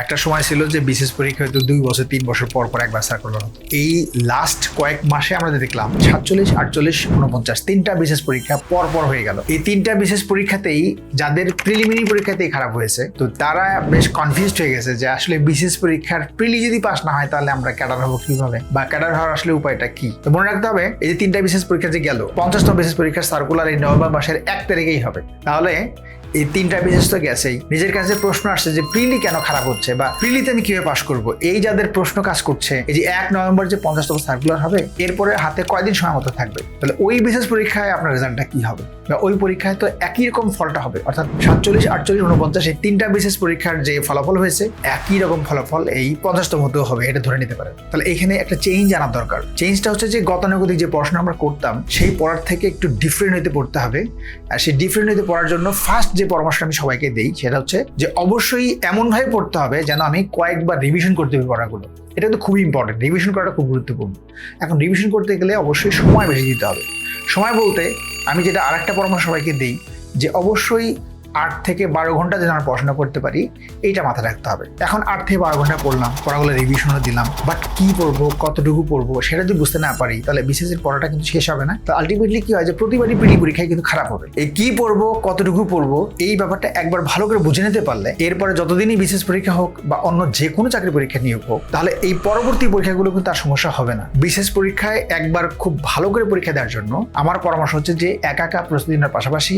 একটা সময় ছিল যে বিশেষ পরীক্ষা হয়তো দুই বছর, তিন বছর পর পর একবার সার্কুলার হতো এই লাস্ট কয়েক মাসে আমরা দেখলাম সাতচল্লিশ, আটচল্লিশ উনপঞ্চাশ তিনটা বিশেষ পরীক্ষা পর পর হয়ে গেল। এই তিনটা বিশেষ পরীক্ষাতেই যাদের প্রিলিমিনারি পরীক্ষাতেই খারাপ হয়েছে, তো তারা বেশ কনফিউজড হয়ে গেছে যে আসলে বিশেষ পরীক্ষার প্রিলি যদি পাস না হয়, তাহলে আমরা ক্যাডার হব কীভাবে? বা ক্যাডার হওয়ার আসলে উপায়টা কি? তো মনে রাখতে হবে, এই যে তিনটা বিশেষ পরীক্ষা যে গেল, পঞ্চাশতম বিশেষ পরীক্ষার সার্কুলার এই নভেম্বর মাসের এক তারিখেই হবে। তাহলে এই তিনটা বিশেষ তো গেছেই। নিজের কাছে প্রশ্ন আসছে যে প্রিলি কেন খারাপ হচ্ছে বা প্রিলিতে আমি কীভাবে পাশ করব? এই যাদের প্রশ্ন কাজ করছে, এই যে এক নভেম্বর যে পঞ্চাশতম সার্কুলার হবে, এরপরে হাতে কয়দিন সময় মতো থাকবে? তাহলে ওই বিশেষ পরীক্ষায় আপনার রেজাল্টটা কি হবে? বা ওই পরীক্ষায় তো একই রকম ফলটা হবে। অর্থাৎ সাতচল্লিশ, আটচল্লিশ উনপঞ্চাশ এই তিনটা বিশেষ পরীক্ষার যে ফলাফল হয়েছে, একই রকম ফলাফল এই পঞ্চাশতম হতেও হবে, এটা ধরে নিতে পারেন। তাহলে এখানে একটা চেঞ্জ আনার দরকার। চেঞ্জটা হচ্ছে যে গতানুগতিক যে পড়াশোনা আমরা করতাম, সেই পড়ার থেকে একটু ডিফারেন্ট হইতে পড়তে হবে। আর সেই ডিফারেন্ট হইতে পড়ার জন্য ফার্স্ট যে পরামর্শ আমি সবাইকে দিই, সেটা হচ্ছে যে অবশ্যই এমনভাবে পড়তে হবে যেন আমি কয়েকবার রিভিশন করতে পারি পড়াগুলো। এটা তো খুবই ইম্পর্টেন্ট রিভিশন করাটা খুব গুরুত্বপূর্ণ। এখন রিভিশন করতে গেলে অবশ্যই সময় বেশি দিতে হবে। সময় বলতে আমি যেটা আরেকটা পরামর্শ সবাইকে দিই যে অবশ্যই আট থেকে বারো ঘণ্টা যেন আমরা পড়াশোনা করতে পারি, এইটা মাথায় রাখতে হবে। এখন আট থেকে বারো ঘণ্টা পড়লাম, পড়াগুলো রিভিশনও দিলাম বাট কি পড়ব, কতটুকু পড়ব, সেটা যদি বুঝতে না পারি, তাহলে বিশেষের পড়াটা কিন্তু শেষ হবে না। তো আলটিমেটলি কি হয় যে, প্রতিবারই প্রিলি পরীক্ষায় কিন্তু খারাপ হবে। এই কি পড়ব, কতটুকু পড়ব, এই ব্যাপারটা একবার ভালো করে বুঝে নিতে পারলে, এরপরে যতদিনই বিশেষ পরীক্ষা হোক বা অন্য যে কোনো চাকরি পরীক্ষা নিয়োগ হোক, তাহলে এই পরবর্তী পরীক্ষাগুলো কিন্তু আর সমস্যা হবে না। বিশেষ পরীক্ষায় একবার খুব ভালো করে পরীক্ষা দেওয়ার জন্য আমার পরামর্শ হচ্ছে যে, একা একা প্রস্তুতি নেওয়ার পাশাপাশি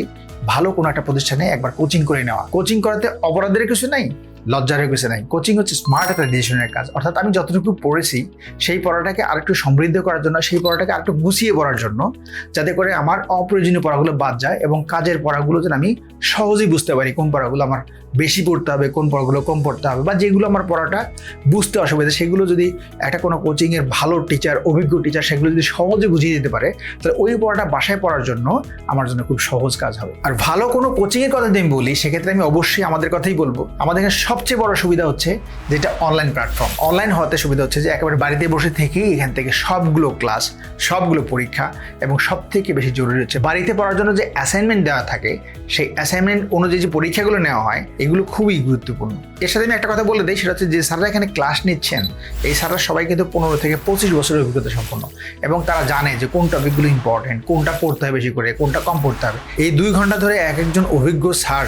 ভালো কোনো একটা প্রতিষ্ঠানে একবার কোচিং করে নেওয়া। কোচিং করাতে অপরাধের কিছু নাই। লজ্জারও কিছু নাই। কোচিং হচ্ছে স্মার্ট একটা ডিসিশনের কাজ। অর্থাৎ আমি যতটুকু পড়েছি, সেই পড়াটাকে আরেকটু সমৃদ্ধ করার জন্য, সেই পড়াটাকে আরেকটু গুছিয়ে পড়ার জন্য, যাতে করে আমার অপ্রয়োজনীয় পড়াগুলো বাদ যায় এবং কাজের পড়াগুলো যেন আমি সহজেই বুঝতে পারি, কোন পড়াগুলো আমার বেশি পড়তে হবে, কোন পড়াগুলো কম পড়তে হবে বা যেগুলো আমার পড়াটা বুঝতে অসুবিধা। সেগুলো যদি একটা কোনো কোচিংয়ের ভালো টিচার অভিজ্ঞ টিচার সেগুলো যদি সহজে বুঝিয়ে দিতে পারে, তাহলে ওই পড়াটা বাসায় পড়ার জন্য আমার জন্য খুব সহজ কাজ হবে। আর ভালো কোনো কোচিংয়ের কথা যদি আমি বলি, সেক্ষেত্রে আমি অবশ্যই আমাদের কথাই বলব। আমাদের এখানে সবচেয়ে বড় সুবিধা হচ্ছে যেটা অনলাইন প্ল্যাটফর্ম অনলাইন হওয়াতে সুবিধা হচ্ছে যে একেবারে বাড়িতে বসে থেকেই এখান থেকে সবগুলো ক্লাস সবগুলো পরীক্ষা এবং সব থেকে বেশি জরুরি হচ্ছে বাড়িতে পড়ার জন্য যে অ্যাসাইনমেন্ট দেওয়া থাকে, সেই অ্যাসাইনমেন্ট অনুযায়ী যে পরীক্ষাগুলো নেওয়া হয়, এগুলো খুবই গুরুত্বপূর্ণ। এর সাথে আমি একটা কথা বলে দিই, সেটা হচ্ছে যে স্যাররা এখানে ক্লাস নিচ্ছেন, এই স্যাররা সবাই কিন্তু পনেরো থেকে পঁচিশ বছরের অভিজ্ঞতা সম্পন্ন এবং তারা জানে যে কোন টপিকগুলো ইম্পর্টেন্ট কোনটা পড়তে হবে বেশি করে, কোনটা কম পড়তে হবে। এই দুই ঘণ্টা ধরে এক একজন অভিজ্ঞ স্যার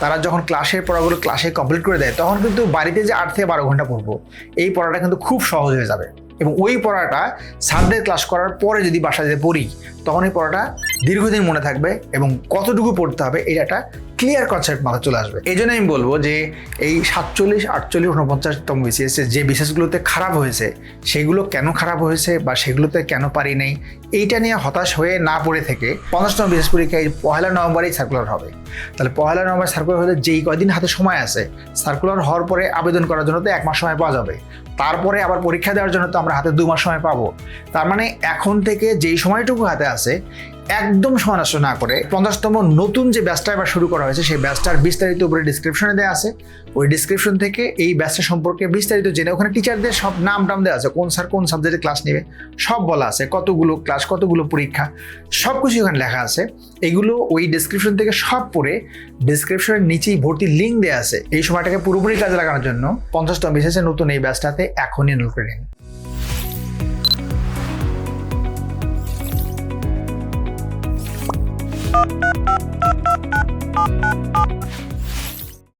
তারা যখন ক্লাসের পড়াগুলো ক্লাসে কমপ্লিট করে দেয়, তখন কিন্তু বাড়িতে যে আট থেকে বারো ঘণ্টা পড়ব, এই পড়াটা কিন্তু খুব সহজ হয়ে যাবে। এবং ওই পড়াটা সানডে ক্লাস করার পরে যদি বাসায় যেতে পড়ি, তখন এই পড়াটা দীর্ঘদিন মনে থাকবে এবং কতটুকু পড়তে হবে, এটা একটা ক্লিয়ার কনসেপ্ট মাথা চলে আসবে। এই জন্য আমি বলব যে এই সাতচল্লিশ, আটচল্লিশ উনপঞ্চাশতম বিসিএস যে বিশেষগুলোতে খারাপ হয়েছে, সেগুলো কেন খারাপ হয়েছে বা সেগুলোতে কেন পারি নেই, এইটা নিয়ে হতাশ হয়ে না পড়ে থেকে পঞ্চাশতম বিশেষ পরীক্ষায় পহেলা নভেম্বরেই সার্কুলার হবে। তাহলে পহেলা নভেম্বর সার্কুলার হলে যেই কয়দিন হাতে সময় আছে সার্কুলার হওয়ার পরে আবেদন করার জন্য তো এক মাস সময় পাওয়া যাবে। তারপরে আবার পরীক্ষা দেওয়ার জন্য তো আমরা হাতে দু মাস সময় পাবো। তার মানে এখন থেকে যেই সময়টুকু হাতে আছে একদম সময় না করে। পঞ্চাশতম নতুন যে ব্যাচটা এবার শুরু করা হয়েছে, সেই ব্যাচটার বিস্তারিত উপরে ডিসক্রিপশনে দেওয়া আছে। ওই ডিসক্রিপশন থেকে এই ব্যাচটা সম্পর্কে বিস্তারিত জেনে ওখানে টিচারদের সব নাম টাম দেওয়া আছে, কোন স্যার কোন সাবজেক্টে ক্লাস নেবে, সব বলা আছে, কতগুলো ক্লাস কতগুলো পরীক্ষা সব কিছু ওখানে লেখা আছে। এগুলো ওই ডিসক্রিপশন থেকে সব পড়ে ডিসক্রিপশনের নিচেই ভর্তি লিঙ্ক দেওয়া আছে। এই সময়টাকে পুরোপুরি কাজে লাগানোর জন্য পঞ্চাশতম বিশেষে নতুন এই ব্যাচটাতে এখনই এনরোল করে নিন। どっち?